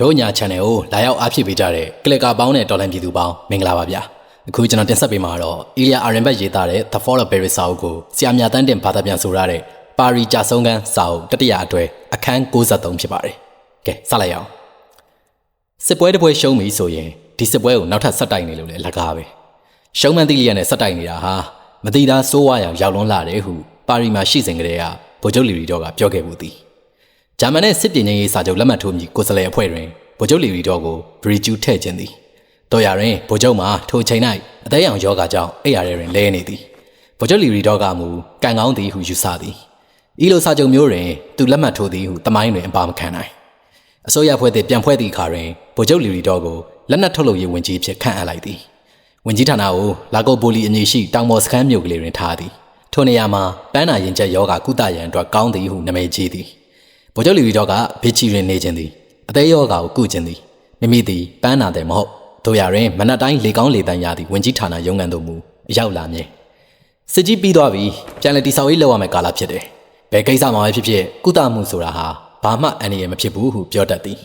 တို့ညာ channel ကိုလာရောက်အားဖြည့်ပေးကြတဲ့ကလစ်ကာပေါင်းတဲ့တော်လန်ပြည်သူပေါင်းမင်္ဂလာပါဗျာအခုကျွန်တော်တင်ဆက်ပေးမှာတော့ Ilya Arenberg ရေးသားတဲ့ The Fall of Paris စာအုပ်ကိုဆရာမြတ်တန်းတင်ဘာသာပြန်ဆိုရတဲ့ပါရီကြာဆုံးခန်းစာအုပ်တတိယအတွဲအခန်း63ဖြစ်ပါတယ်ကဲစလိုက်အောင်စစ်ပွဲတစ်ပွဲရှုံးပြီဆိုရင်ဒီစစ်ပွဲကိုနောက်ထပ်ဆက်တိုက်နေလို့လည်းလက်ကားပဲရှုံးမှန်းသိလျက်နဲ့ဆက်တိုက်နေတာဟာမတိသားစိုးဝါရောင်ရောက်လွန်းလာတယ်ဟုပါရီမှာရှိစဉ်ကတည်းကဗိုလ်ချုပ်လီရီတော့ကပြောခဲ့မှုသည် ဂျာမန်နဲ့စစ်ပညာရေးစာချုပ်လက်မှတ်ထိုးပြီးကိုယ်စားလှယ်အဖွဲ့တွင်ဗိုလ်ချုပ်လီရီတော်ကိုဘရီကျူးထည့်ခြင်းသည်တော်ရရင်ဗိုလ်ချုပ်မှာထိုချိန်၌အသေးအောင်ယောဂကြောင့်အိယာရဲတွင်လဲနေသည်ဗိုလ်ချုပ်လီရီတော်ကမူကန်ကောင်းသည်ဟုယူဆသည်ဤလိုစာချုပ်မျိုးတွင်သူလက်မှတ်ထိုးသည်ဟုတမိုင်းတွင်အပါမခံနိုင်အစိုးရဖွဲ့သည့်ပြန်ဖွဲ့သည့်အခါတွင်ဗိုလ်ချုပ်လီရီတော်ကိုလက်နက်ထုတ်လုပ်ရေးဝန်ကြီးဖြစ်ခန့်အပ်လိုက်သည်ဝန်ကြီးဌာနကိုလာကိုပိုလီအမည်ရှိတောင်ပေါ်စခန်းမြို့ကလေးတွင်ထားသည်ထိုနေရာမှာပန်းနာရင်ကျက်ယောဂကုသရန်အတွက်ကောင်းသည်ဟုနာမည်ကြီးသည် ဗိုလ်ချုပ်လီဗီတော့ကဘေချီရင်နေခြင်းသည်အသေးရောဂါကိုကုခြင်းသည်မိမိသည်ပန်းနာတယ်မဟုတ်တို့ရရင်မနက်တိုင်းလေကောင်းလေတန်းရသည်ဝင်ကြီးဌာနရုံးကန်တို့မူရောက်လာမည်စစ်ကြီးပြီးသွားပြီပြန်လည်တိဆောက်ရေးလုပ်ရမယ့်ကာလဖြစ်တယ်ဘယ်ကိစ္စမှပဲဖြစ်ဖြစ်ကုသမှုဆိုတာဟာဘာမှအန္တရာယ်မဖြစ်ဘူးဟုပြောတတ်သည်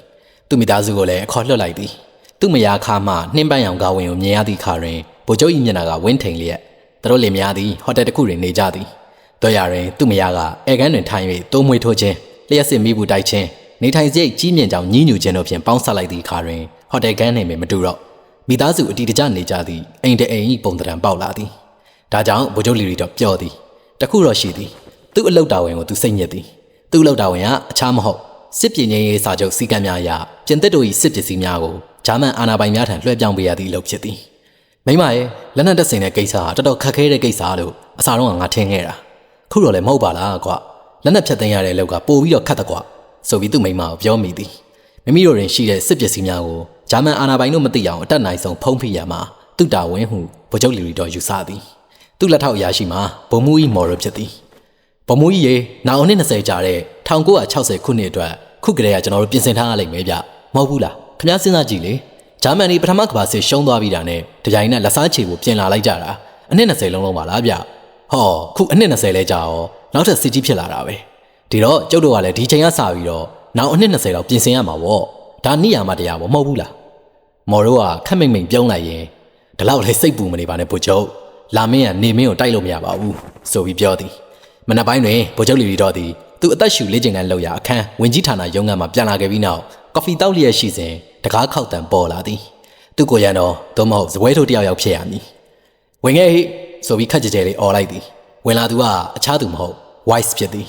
သူမိသားစုကိုလည်းအခေါ်လွှတ်လိုက်သည်သူမယားခါမှနှင်းပန်းရောင်ကားဝင်ကိုမြင်ရသည့်ခါတွင်ဗိုလ်ချုပ်၏မျက်နှာကဝင်းထိန်လျက်သူတို့လင်များသည်ဟိုတယ်တစ်ခုတွင်နေကြသည်တို့ရရင်သူမယားကအဲကန်းတွင်ထိုင်၍တိုးမွေးထိုးခြင်း လျှက်စစ်မိဘူးတိုက်ခြင်းနေထိုင်စရိတ်ကြီးမြင့်ကြောင်ညှဉ်းညူခြင်းတို့ဖြင့်ပေါင်းဆက်လိုက်သည့်အခါတွင်ဟိုတယ်ကန်းနေမမတူတော့မိသားစုအတီတကျနေကြသည့်အိမ်တအိမ်ဤပုံသဏ္ဍာန်ပေါက်လာသည်ဒါကြောင့်ဗိုလ်ချုပ်လီရီတော့ပျော်သည်တခုတော့ရှိသည်သူ့အလုတ်တော်ဝင်ကိုသူစိတ်ညစ်သည်သူ့အလုတ်တော်ဝင်ကအခြားမဟုတ်စစ်ပင်ငင်းရေးစာချုပ်စီကံများအရပြင်သစ်တို့၏စစ်ပစ္စည်းများကိုဂျာမန်အာဏာပိုင်များထံလွှဲပြောင်းပေးရသည့်အလုပ်ဖြစ်သည်မိမရဲ့လက်နက်တပ်ဆင်တဲ့ကိစ္စဟာတော်တော်ခက်ခဲတဲ့ကိစ္စလို့အစားတော့ငါထင်ခဲ့တာခုတော့လည်းမဟုတ်ပါလားကွာ လက်နက်ဖြတ်သိမ်းရတဲ့အလုပ်ကပိုပြီးတော့ခက်တကွာဆိုပြီးသူ့မိမကိုပြောမိသည်မိမိတို့တွင်ရှိတဲ့စစ်ပစ္စည်းများကိုဂျာမန်အာဏာပိုင်တို့မသိအောင်အတက်နိုင်ဆုံးဖုံးဖိရမှာသူ့တာဝန်ဟုဗိုလ်ချုပ်လီရီတော်ယူဆသည်သူ့လက်ထောက်အရာရှိမှာဗိုလ်မှူးကြီးမော်ရဖြစ်သည်ဗိုလ်မှူးကြီးရေနောက်အနှစ်20ကြာတဲ့1960ခုနှစ်အတွက်ခုကလေးကကျွန်တော်တို့ပြင်ဆင်ထားရလိမ့်မယ်ဗျမဟုတ်ဘူးလားခင်ဗျားစဉ်းစားကြည့်လေဂျာမန်ဒီပထမကမ္ဘာစစ်ရှုံးသွားပြီးတာနဲ့တကြိုင်နဲ့လက်စားချေကိုပြင်လာလိုက်ကြတာအနှစ်20လုံးလုံးပါလားဗျဟောခုအနှစ်20လဲကြာရော နောက်ထပ်စစ်ကြီးဖြစ်လာတာပဲဒီတော့ကျုပ်တို့ကလည်းဒီချိန်ကစပြီးတော့နောက်အနှစ်20လောက်ပြင်ဆင်ရမှာပေါ့ဒါနိယာမတရားပေါ့မဟုတ်ဘူးလားမော်တို့ကခက်မိတ်မိတ်ပြုံးလိုက်ရင်ဒီလောက်လည်းစိတ်ပူမနေပါနဲ့ဗိုလ်ချုပ်လာမင်းကနေမင်းကိုတိုက်လို့မရပါဘူးဆိုပြီးပြောသည်မနက်ပိုင်းတွင်ဗိုလ်ချုပ်လီလီတော့သည်သူအသက်ရှူလေ့ကျင့်ခန်းလုပ်ရာအခန်းဝင်ကြီးဌာနရုံးခန်းမှာပြန်လာခဲ့ပြီးနောက်ကော်ဖီတောက်လျက်ရှိစဉ်တကားခောက်တံပေါ်လာသည်သူကိုရန်တော့သို့မဟုတ်ဇပွဲထိုးတယောက်ယောက်ဖြစ်ရမည်ဝင်ခဲ့ဟိဆိုပြီးခက်ကြဲကြဲလေးអော်လိုက်သည်ဝင်လာသူကအခြားသူမဟုတ် wise ဖြစ်သည်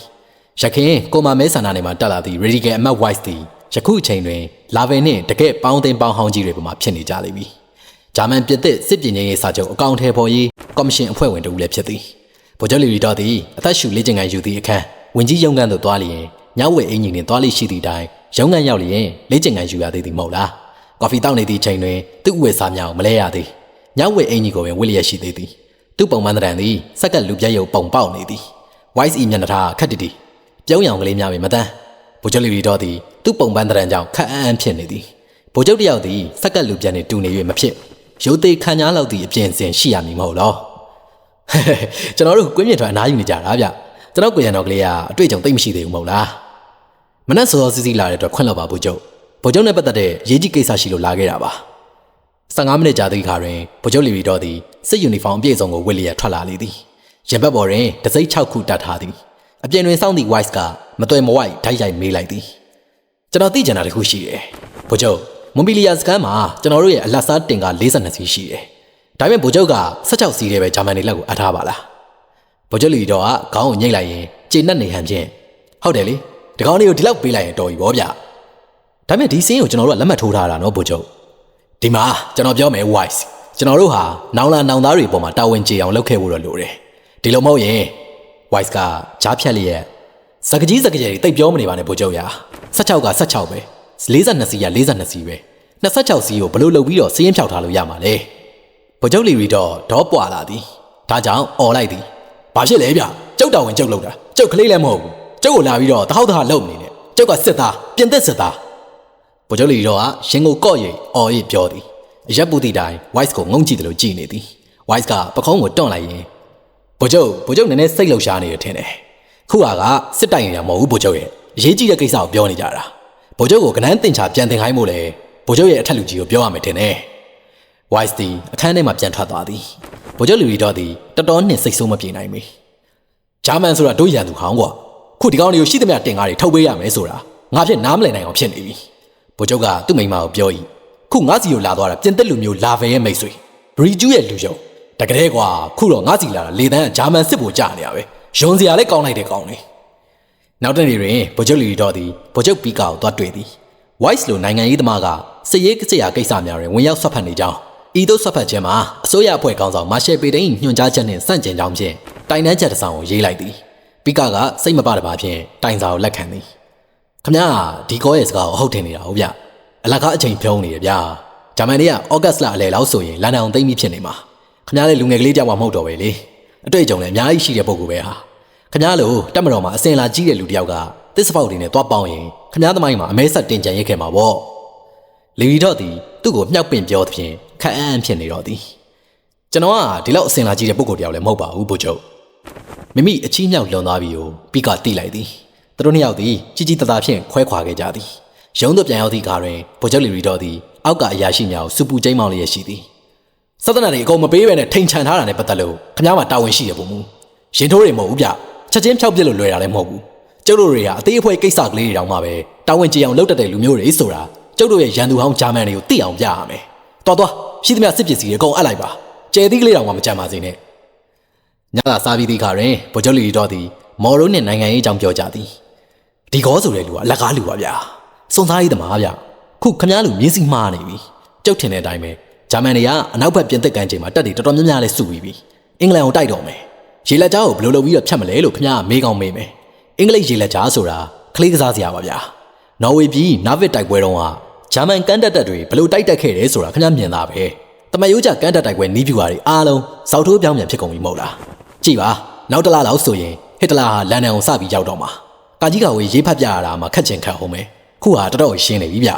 ရခင်ကိုမာမဲဆန္ဒနယ်မှာတက်လာသည့် radical အမတ် wise သည်ယခုအချိန်တွင်လာဗယ်နှင့်တကယ့်ပေါင်းသိမ်းပေါင်းဟောင်းကြီးတွေပေါ်မှာဖြစ်နေကြလိမ့်မည်ဂျာမန်ပြည်သစ်စစ်ပညာရေးစာချုပ်အကောင့်ထဲပေါ်ရေးကော်မရှင်အဖွဲ့ဝင်တဦးလည်းဖြစ်သည်ဗိုလ်ချုပ်လီရီတော်သည်အသက်ရှူလေ့ကျင့်ခန်းယူသည့်အခန်းဝင်ကြီးရုံးခန်းသို့သွားလျင်ညဝဲအင်ဂျင်နှင့်သွားလိရှိသည့်တိုင်ရုံးခန်းရောက်လျင်လေ့ကျင့်ခန်းယူရသေးသည်မဟုတ်လားကော်ဖီတောက်နေသည့်ချိန်တွင်သူ့အဝတ်စားများကိုမလဲရသေးညဝဲအင်ဂျင်ကိုပင်ဝတ်လျက်ရှိသေးသည်သူ့ပုံမှန်တံသည်စက်ကလူပြက်ရုပ်ပုံပေါက်နေသည် wise ဤမျက်နှာထားခက်တီတီပြုံးရောင်ကလေးများပင်မတန်းဗိုလ်ချုပ်လီရီတော်သည်သူ့ပုံပန်းတံကြောင့်ခက်အံ့အံ့ဖြစ်နေသည်ဗိုလ်ချုပ်တယောက်သည်စက်ကလူပြက်နှင့်တူနေ၍မဖြစ်ရုပ်သေးခံညားလောက်သည့်အပြင်စင်ရှိရမည်မဟုတ်လောကျွန်တော်တို့ကွင်းမြင့်ထွန်းအနားယူနေကြတာဗျကျွန်တော်ကိုရံတော်ကလေးကအတွေ့အကြုံသိမ့်မရှိသေးဘူးမဟုတ်လားမနက်စောစောစီးစီးလာတဲ့အတွက်ခွင့်လောက်ပါဗိုလ်ချုပ်ဗိုလ်ချုပ်နဲ့ပတ်သက်တဲ့ရေးကြီးကိစ္စရှိလို့လာခဲ့တာပါ15မိနစ်ကြာသည့်အခါတွင်ဗိုလ်ချုပ်လီရီတော်သည်စစ်ယူနီဖောင်းအပြည့်စုံကိုဝတ်လျက်ထွက်လာလေသည် ရင်ဘတ်ပေါ်တွင်တစိမ့်6ခုတတ်ထားသည်အပြင်တွင်စောင့်သည့် wise ကမတွယ်မဝိုက်ဓာတ်ရိုက်မေးလိုက်သည်ကျွန်တော်သိကြတာတခုရှိတယ်ဗိုလ်ချုပ်မွန်ပီလီယာစကန်မှာကျွန်တော်တို့ရဲ့အလတ်စားတင်က42စီးရှိတယ်ဒါပေမဲ့ဗိုလ်ချုပ်က16စီးတည်းပဲဂျာမန်တွေလက်ကိုအပ်ထားပါလားဗိုလ်ချုပ်လီတော်ကခေါင်းကိုညှိလိုက်ရင်ကျေနပ်နေဟန်ဖြင့်ဟုတ်တယ်လေဒီကောင်းလေးကိုဒီလောက်ပေးလိုက်ရင်တော်ပြီဗောဗျဒါပေမဲ့ဒီစင်းကိုကျွန်တော်တို့ကလက်မှတ်ထိုးထားတာနော်ဗိုလ်ချုပ်ဒီမှာကျွန်တော်ပြောမယ် wise ကျွန်တော်တို့ဟာနောင်လာနောင်သားတွေပေါ်မှာတာဝန်ကျေအောင်လုပ်ခဲ့ဖို့တော့လိုတယ် ဒီလိုမဟုတ်ရင် wise ကကြားဖြတ်လျက်စကကြီးစကကြီးတွေတိတ်ပြောမနေပါနဲ့ဗိုလ်ချုပ်ရာ16က16ပဲ42စီးက42စီးပဲ26စီးကိုဘလို့လုပ်ပြီးတော့စည်ရင်ဖြောက်ထားလို့ရမှာလေဗိုလ်ချုပ်လီရီတော့ဒေါပွာလာသည်ဒါကြောင့်អော်လိုက်သည်ဘာဖြစ်လဲဗျကျုပ်တော်ဝင်ကျုပ်လောက်တာကျုပ်ကလေးလည်းမဟုတ်ဘူးကျုပ်ကိုလာပြီးတော့တဟောက်တဟလုံနေတယ်ကျုပ်ကစစ်သားပြင်သက်စစ်သားဗိုလ်ချုပ်လီတော့ကရင်ကိုကော့ရိပ်အော်ရိပ်ပြောသည်အရက်ပူတီတိုင်း wise ကိုငုံကြည့်တယ်လို့ကြည်နေသည် wise ကပခုံးကိုတွန့်လိုက်ရင် ဗိုလ်ချုပ်ဗိုလ်ချုပ်နည်းနည်းစိတ်လှုပ်ရှားနေတယ်ထင်တယ်ခုဟာကစစ်တိုင်နေတာမဟုတ်ဘူးဗိုလ်ချုပ်ရဲ့အရေးကြီးတဲ့ကိစ္စကိုပြောနေကြတာဗိုလ်ချုပ်ကိုကနန်းတင်ချာပြန်တင်ခိုင်းဖို့လေဗိုလ်ချုပ်ရဲ့အထက်လူကြီးကိုပြောရမယ်ထင်တယ် Wise သည်အခန်းထဲမှပြန်ထွက်သွားသည်ဗိုလ်ချုပ်လူရီတော့သည်တော်တော်နှင့်စိတ်ဆိုးမပြေနိုင်ပေဂျာမန်ဆိုတာတို့ရန်သူဟောင်းကွာခုဒီကောင်တွေကိုရှိသမျှတင်ကားတွေထုတ်ပေးရမယ်ဆိုတာငါဖြစ်နားမလည်နိုင်အောင်ဖြစ်နေပြီဗိုလ်ချုပ်ကသူ့မိန်းမကိုပြော၏ခုငါစီကိုလာသွားတာပြင်သက်လူမျိုးလာဗယ်ရဲ့မိတ်ဆွေရီကျူးရဲ့လူယုံ တကယ်ကွာခုတော့ငါစီလာတာလေတန်းကဂျာမန်စစ်ဗိုလ်ကြနေရပဲယွန်စရာလည်းကောင်းလိုက်တဲ့ကောင်လေးနောက်တနေ့တွင်ဗိုလ်ချုပ်လီတော်သည်ဗိုလ်ချုပ်ပီကာကိုတွားတွေ့သည် Wise လိုနိုင်ငံရေးသမားကစစ်ရေးကိစ္စရာကိစ္စများတွင်ဝင်ရောက်ဆွတ်ဖက်နေကြောင်းဤသို့ဆွတ်ဖက်ခြင်းမှာအစိုးရအဖွဲ့ကောင်းဆောင်မာရှယ်ပေတိန်ညွှန်ကြားချက်နှင့်ဆန့်ကျင်ကြောင်းဖြင့်တိုင်တန်းချက်တစ်စောင်ကိုရေးလိုက်သည်ပီကာကစိတ်မပတပါဖြင့်တိုင်စာကိုလက်ခံသည်ခမရဒီကောရဲ့စကားကိုဟုတ်တင်နေတာဟုတ်ဗျအလကားအချိန်ဖြုံးနေရဗျာဂျာမန်တွေကဩဂတ်လအလယ်လောက်ဆိုရင်လန်ဒန်သိမ့်ပြီးဖြစ်နေမှာ ခမရလည်းလူငယ်ကလေးကြောက်မှမဟုတ်တော့ပဲလေအတွေ့အကြုံလည်းအများကြီးရှိတဲ့ပုံကူပဲဟာခမားလိုတက်မတော်မှာအစင်လာကြီးတဲ့လူတစ်ယောက်ကသစ္စာပေါက်တွေနဲ့တွားပေါင်းရင်ခမားသမိုင်းမှာအမဲဆက်တင်ကြံရိတ်ခဲ့မှာပေါ့လီရီတော့သည်သူ့ကိုမြှောက်ပင့်ပြောသဖြင့်ခက်အန်းဖြစ်နေတော့သည်ကျွန်တော်ကဒီလောက်အစင်လာကြီးတဲ့ပုဂ္ဂိုလ်တယောက်လည်းမဟုတ်ပါဘူးဘို့ချုပ်မိမိအချီးမြှောက်လွန်သွားပြီကိုပြီးကတိလိုက်သည်သူတို့နှစ်ယောက်သည်ကြီးကြီးတသားဖြင့်ခွဲခွာခဲ့ကြသည်ရုံးသွပြန်ရောက်သည့်အခါတွင်ဘို့ချုပ်လီရီတော့သည်အောက်ကအရာရှိများကိုစူပူကျိမ်းမောင်းလျက်ရှိသည် စသနာတွေအကုန်မပေးဘဲနဲ့ထိန်ချန်ထားတာနဲ့ပတ်သက်လို့ခမားမှာတာဝန်ရှိရပုံမူရင်ထိုးတွေမဟုတ်ဘူးဗျချက်ချင်းဖြောက်ပြစ်လို့လွယ်တာလည်းမဟုတ်ဘူးကျုပ်တို့တွေကအသေးအဖွဲကိစ္စကလေးတွေတောင်မှပဲတာဝန်ကြည်အောင်လုပ်တတ်တဲ့လူမျိုးတွေဆိုတာကျုပ်တို့ရဲ့ရန်သူဟောင်းဂျာမန်တွေကိုသိအောင်ပြရမယ်တော်တော်ရှိသမျှစစ်ပစ္စည်းတွေအကုန်အပ်လိုက်ပါကျယ်သီးကလေးတောင်မှမကြမ်းပါစေနဲ့ညသာစားပြီးသည့်အခါတွင်ဗိုလ်ချုပ်လီတော်သည်မော်ရိုနှင့်နိုင်ငံရေးအကြောင်းပြောကြသည်ဒီကောဆိုတဲ့လူကအလကားလူပါဗျာစွန်စားရေးသမားဗျခုခမားလူမြင်းစီမှားနေပြီကျုပ်ထင်တဲ့အတိုင်းပဲ ဂျာမန်တွေကအနောက်ဘက်ပြင်သစ်ကန်ချိန်မှာတက်တွေတော်တော်များများလဲစုပြီးပြီအင်္ဂလန်ကိုတိုက်တော့မယ်ရေလက်ကြားကိုဘယ်လိုလုပ်ပြီးတော့ဖြတ်မလဲလို့ခမားကမေးကောင်းမေးမယ်အင်္ဂလိပ်ရေလက်ကြားဆိုတာကလေးကစားစရာပါဗျာနော်ဝေပြည်နာဗစ်တိုက်ပွဲတုန်းကဂျာမန်ကန်တက်တက်တွေဘယ်လိုတိုက်တက်ခဲ့တယ်ဆိုတာခမားမြင်တာပဲတမယိုးကြကန်တက်တိုက်ပွဲနီးပြူဟာတွေအားလုံးစောက်ထိုးပြောင်းပြန်ဖြစ်ကုန်ပြီမဟုတ်လားကြည့်ပါနောက်တစ်လားလောက်ဆိုရင်ဟစ်တလာဟာလန်ဒန်ကိုစပြီးရောက်တော့မှာကာကြီးကဝေးရေးဖတ်ပြရတာမှခက်ချင်ခက်အောင်မယ်ခုဟာတော်တော်ရှင်းနေပြီဗျ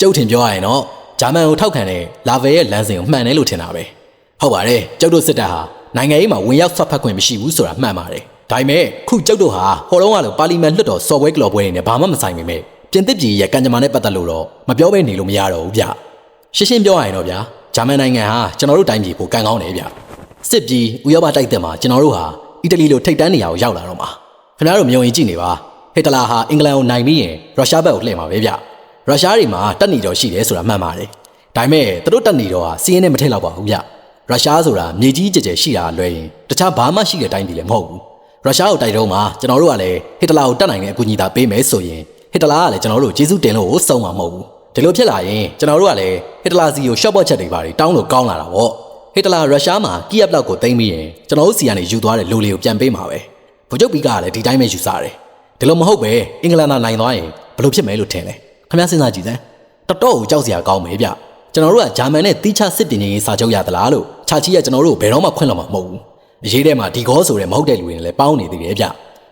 ကျုပ်ထင်ပြောရရင်တော့ ဂျာမန်ကိုထောက်ခံတဲ့လာဗယ်ရဲ့လမ်းစဉ်ကိုမှန်တယ်လို့ထင်တာပဲဟုတ်ပါတယ်ကျုပ်တို့စစ်တပ်ဟာနိုင်ငံရေးမှာဝင်ရောက်ဆွတ်ဖက်ခွင့်မရှိဘူးဆိုတာမှန်ပါတယ်ဒါပေမဲ့ခုကျုပ်တို့ဟာဟော်လုံးကလည်းပါလီမန်လွှတ်တော်စော်ပွဲကလော်ပွဲနေနဲ့ဘာမှမဆိုင်ပေမဲ့ပြင်သစ်ပြည်ရဲ့ကံကြမ္မာနဲ့ပတ်သက်လို့တော့မပြောဘဲနေလို့မရတော့ဘူးဗျရှင်းရှင်းပြောရရင်တော့ဗျာဂျာမန်နိုင်ငံဟာကျွန်တော်တို့တိုင်းပြည်ကိုကန်ကောင်းတယ်ဗျစစ်ပြည်ဥရောပတိုက်တဲ့မှာကျွန်တော်တို့ဟာအီတလီလိုထိပ်တန်းနေရာကိုရောက်လာတော့မှာခင်ဗျားတို့မြုံရင်ကြည့်နေပါဟစ်တလာဟာအင်္ဂလန်ကိုနိုင်ပြီးရင်ရုရှားဘက်ကိုလှည့်မှာပဲဗျ ရုရှားတွေမှာတက်နေတော့ရှိတယ်ဆိုတာမှန်ပါတယ်ဒါပေမဲ့သူတို့တက်နေတော့ဟာစီးရင်နဲ့မထည့်တော့ပါဘူးဗျရုရှားဆိုတာမြေကြီးကြဲကြဲရှိတာလွယ်ရင်တခြားဘာမှရှိတဲ့အတိုင်းပြည်လည်းမဟုတ်ဘူးရုရှားကိုတိုက်တော့မှာကျွန်တော်တို့ကလည်းဟစ်တလာကိုတက်နိုင်တဲ့အကူအညီသာပေးမယ်ဆိုရင်ဟစ်တလာကလည်းကျွန်တော်တို့ကျေးဇူးတင်လို့စုံမှာမဟုတ်ဘူးဒီလိုဖြစ်လာရင်ကျွန်တော်တို့ကလည်းဟစ်တလာစီကိုရှော့ဘော့ချက်တွေပါတောင်းလို့ကောင်းလာတာပေါ့ဟစ်တလာရုရှားမှာကီယက်လောက်ကိုသိမ်းပြီးရင်ကျွန်တော်တို့စီကနေယူသွားတဲ့လူလေးကိုပြန်ပေးမှာပဲဗိုလ်ချုပ်ပီကလည်းဒီတိုင်းပဲယူစားတယ်ဒီလိုမဟုတ်ပဲအင်္ဂလန်ကနိုင်သွားရင်ဘယ်လိုဖြစ်မယ်လို့ထင်လဲ ခင်ဗျားစဉ်းစားကြည့်စမ်းတော်တော်ကိုကြောက်စရာကောင်းမယ်ဗျကျွန်တော်တို့ကဂျာမန်နဲ့တီးခြားစစ်တင်ရေးစာချုပ်ရသလားလို့ချာချီကကျွန်တော်တို့ဘယ်တော့မှခွင့်လို့မှာမဟုတ်ဘူးအရေးထဲမှာဒီကောဆိုတဲ့မဟုတ်တဲ့လူတွေနဲ့လည်းပေါင်းနေသေးတယ်ဗျ